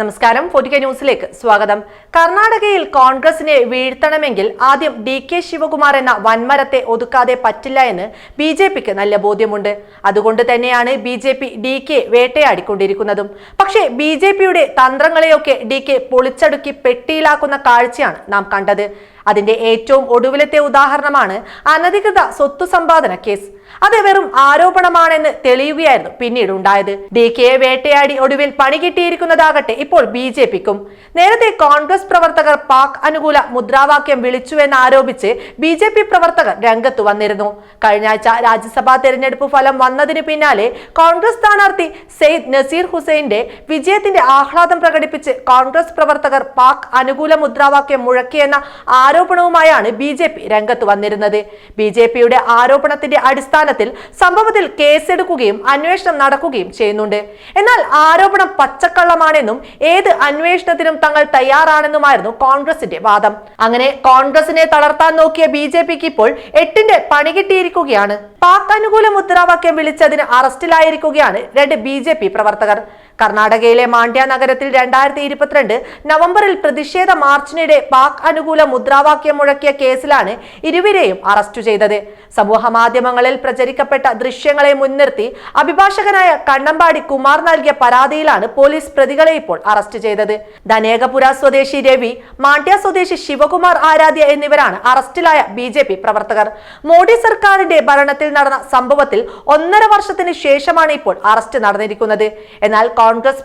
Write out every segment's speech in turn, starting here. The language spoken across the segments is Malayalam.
നമസ്കാരം ഫോർട്ടിക്ക ന്യൂസിലേക്ക് സ്വാഗതം. കർണാടകയിൽ കോൺഗ്രസിനെ വീഴ്ത്തണമെങ്കിൽ ആദ്യം ഡി കെ ശിവകുമാർ എന്ന വൻമരത്തെ ഒതുക്കാതെ പറ്റില്ല എന്ന് ബി ജെ പിക്ക് നല്ല ബോധ്യമുണ്ട്. അതുകൊണ്ട് തന്നെയാണ് B J P D K വേട്ടയാടിക്കൊണ്ടിരിക്കുന്നതും. പക്ഷേ ബി ജെ പിയുടെ തന്ത്രങ്ങളെയൊക്കെ ഡി കെ പൊളിച്ചടുക്കി പെട്ടിയിലാക്കുന്ന കാഴ്ചയാണ് നാം കണ്ടത്. അതിന്റെ ഏറ്റവും ഒടുവിലത്തെ ഉദാഹരണമാണ് അനധികൃത സ്വത്തു സമ്പാദന കേസ്. അത് വെറും ആരോപണമാണെന്ന് തെളിയുകയായിരുന്നു പിന്നീട് ഉണ്ടായത്. ഡി കെയെ വേട്ടയാടി ഒടുവിൽ പണി കിട്ടിയിരിക്കുന്നതാകട്ടെ ഇപ്പോൾ ബി ജെ പിക്കും. നേരത്തെ കോൺഗ്രസ് പ്രവർത്തകർ പാക് അനുകൂല മുദ്രാവാക്യം വിളിച്ചുവെന്ന് ആരോപിച്ച് ബി ജെ പി പ്രവർത്തകർ രംഗത്ത് വന്നിരുന്നു. കഴിഞ്ഞ ആഴ്ച രാജ്യസഭാ തെരഞ്ഞെടുപ്പ് ഫലം വന്നതിന് പിന്നാലെ കോൺഗ്രസ് സ്ഥാനാർത്ഥി സെയ്ദ് നസീർ ഹുസൈന്റെ വിജയത്തിന്റെ ആഹ്ലാദം പ്രകടിപ്പിച്ച് കോൺഗ്രസ് പ്രവർത്തകർ പാക് അനുകൂല മുദ്രാവാക്യം മുഴക്കിയെന്ന ആരോപണവുമായാണ് ബി ജെ പി രംഗത്ത് വന്നിരുന്നത്. ബി ജെ പിയുടെ ആരോപണത്തിന്റെ അടിസ്ഥാനത്തിൽ സംഭവത്തിൽ കേസെടുക്കുകയും അന്വേഷണം നടക്കുകയും ചെയ്യുന്നുണ്ട്. എന്നാൽ ആരോപണം പച്ചക്കള്ളമാണെന്നും ഏത് അന്വേഷണത്തിനും തങ്ങൾ തയ്യാറാണെന്നുമായിരുന്നു കോൺഗ്രസിന്റെ വാദം. അങ്ങനെ കോൺഗ്രസിനെ തളർത്താൻ നോക്കിയ ബി ജെ പിക്ക് ഇപ്പോൾ എട്ടിന്റെ പണി കിട്ടിയിരിക്കുകയാണ്. പാക് അനുകൂല മുദ്രാവാക്യം വിളിച്ചതിന് അറസ്റ്റിലായിരിക്കുകയാണ് രണ്ട് ബി പ്രവർത്തകർ. കർണാടകയിലെ മാണ്ഡ്യ നഗരത്തിൽ രണ്ടായിരത്തി ഇരുപത്തിരണ്ട് നവംബറിൽ പ്രതിഷേധ മാർച്ചിനിടെ പാക് അനുകൂല മുദ്രാവാക്യം മുഴക്കിയ കേസിലാണ് ഇരുവരെയും അറസ്റ്റ് ചെയ്തത്. സമൂഹ മാധ്യമങ്ങളിൽ പ്രചരിക്കപ്പെട്ട ദൃശ്യങ്ങളെ മുൻനിർത്തി അഭിഭാഷകനായ കണ്ണമ്പാടി കുമാർ നൽകിയ പരാതിയിലാണ് പോലീസ് പ്രതികളെ ഇപ്പോൾ അറസ്റ്റ് ചെയ്തത്. ധനേകപുര സ്വദേശി രവി മാണ്ഡ്യ സ്വദേശി ശിവകുമാർ ആരാധ്യ എന്നിവരാണ് അറസ്റ്റിലായ ബി പ്രവർത്തകർ. മോഡി സർക്കാരിന്റെ ഭരണത്തിൽ നടന്ന സംഭവത്തിൽ ഒന്നര വർഷത്തിന് ശേഷമാണ് ഇപ്പോൾ അറസ്റ്റ് നടന്നിരിക്കുന്നത്. എന്നാൽ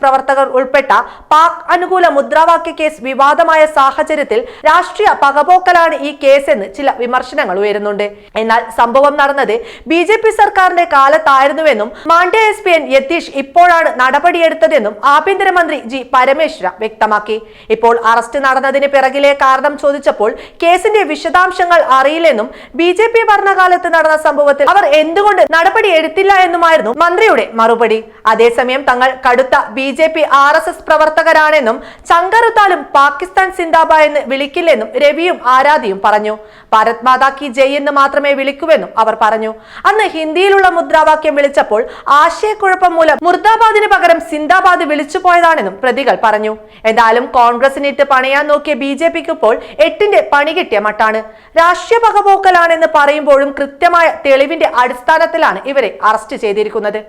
പ്രവർത്തകർ ഉൾപ്പെട്ട പാക് അനുകൂല മുദ്രാവാക്യ കേസ് വിവാദമായ സാഹചര്യത്തിൽ രാഷ്ട്രീയ പകപോക്കലാണ് ഈ കേസെന്ന് ചില വിമർശനങ്ങൾ ഉയരുന്നുണ്ട്. എന്നാൽ സംഭവം നടന്നത് ബി ജെ പി സർക്കാരിന്റെ കാലത്തായിരുന്നുവെന്നും Mandya S P N Yathish ഇപ്പോഴാണ് നടപടിയെടുത്തതെന്നും ആഭ്യന്തരമന്ത്രി ജി പരമേശ്വര വ്യക്തമാക്കി. ഇപ്പോൾ അറസ്റ്റ് നടന്നതിന് പിറകിലെ കാരണം ചോദിച്ചപ്പോൾ കേസിന്റെ വിശദാംശങ്ങൾ അറിയില്ലെന്നും ബി ജെ പി ഭരണകാലത്ത് നടന്ന സംഭവത്തിൽ അവർ എന്തുകൊണ്ട് നടപടി എടുത്തില്ല എന്നുമായിരുന്നു മന്ത്രിയുടെ മറുപടി. അതേസമയം തങ്ങൾ കടുത്ത B J P R S S പ്രവർത്തകരാണെന്നും ചങ്കറുത്താലും പാകിസ്ഥാൻ സിന്ദാബ എന്ന് വിളിക്കില്ലെന്നും രവിയും ആരാധിയും പറഞ്ഞു. ഭാരത് മാതാ കി ജയ് എന്ന് മാത്രമേ വിളിക്കൂവെന്നും അവർ പറഞ്ഞു. അന്ന് ഹിന്ദിയിലുള്ള മുദ്രാവാക്യം വിളിച്ചപ്പോൾ ആശയക്കുഴപ്പം മൂലം മുർദാബാദിന് പകരം സിന്ദാബാദ് വിളിച്ചു പോയതാണെന്നും പ്രതികൾ പറഞ്ഞു. എന്തായാലും കോൺഗ്രസിനിട്ട് പണിയാൻ നോക്കിയ ബി ജെ പിക്ക് ഇപ്പോൾ എട്ടിന്റെ പണി കിട്ടിയ മട്ടാണ്. രാഷ്ട്രീയ പകപോക്കലാണെന്ന് പറയുമ്പോഴും കൃത്യമായ തെളിവിന്റെ അടിസ്ഥാനത്തിലാണ് ഇവരെ അറസ്റ്റ് ചെയ്തിരിക്കുന്നത്.